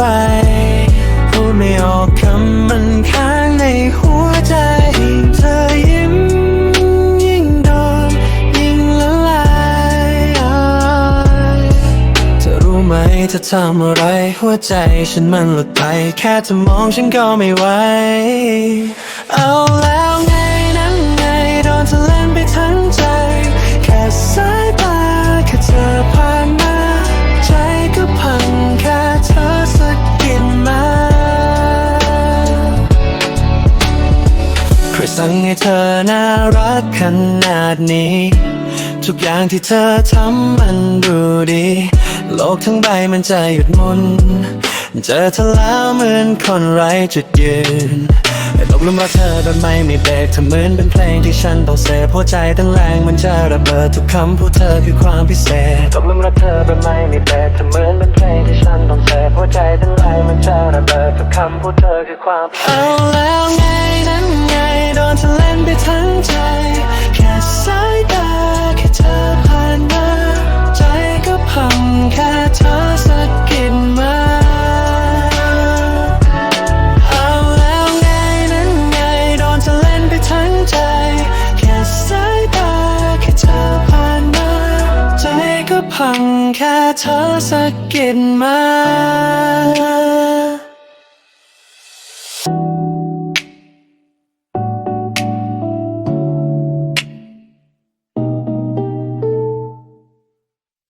ไป พูดไม่ออกคำมันค้างในหัวใจ เธอยิ้มยิ่งโดนยิ่งละลายเธอรู้ไหมเธอทำอะไรหัวใจฉันมันหลุดไป แค่เธอมองฉันก็ไม่ไหวเอาละ สั่งให้เธอน่ารักขนาดนี้ ทุกอย่างที่เธอทำมันดูดี โลกทั้งใบมันจะหยุดหมุนเจอเธอแล้วเหมือนคนไร้จุดยืนตกหลุมรักเธอแบบไม่มีเบรกเธอเหมือนเป็นเพลงที่ฉันต้องเสพหัวใจเตั้งแรงมันจะระเบิดทุกคำพูดเธอคือความพิเศษตกหลุมรักเธอแบบไม่มีเบรกเธอเหมือนเป็นเพลงที่ฉันต้องเสพหัวใจเตั้งแรงมันจะระเบิดทุกคำพูดเธอคือความพิเศษเอาแล้วไงนั้นไง พังแค่เธอสะกิดมา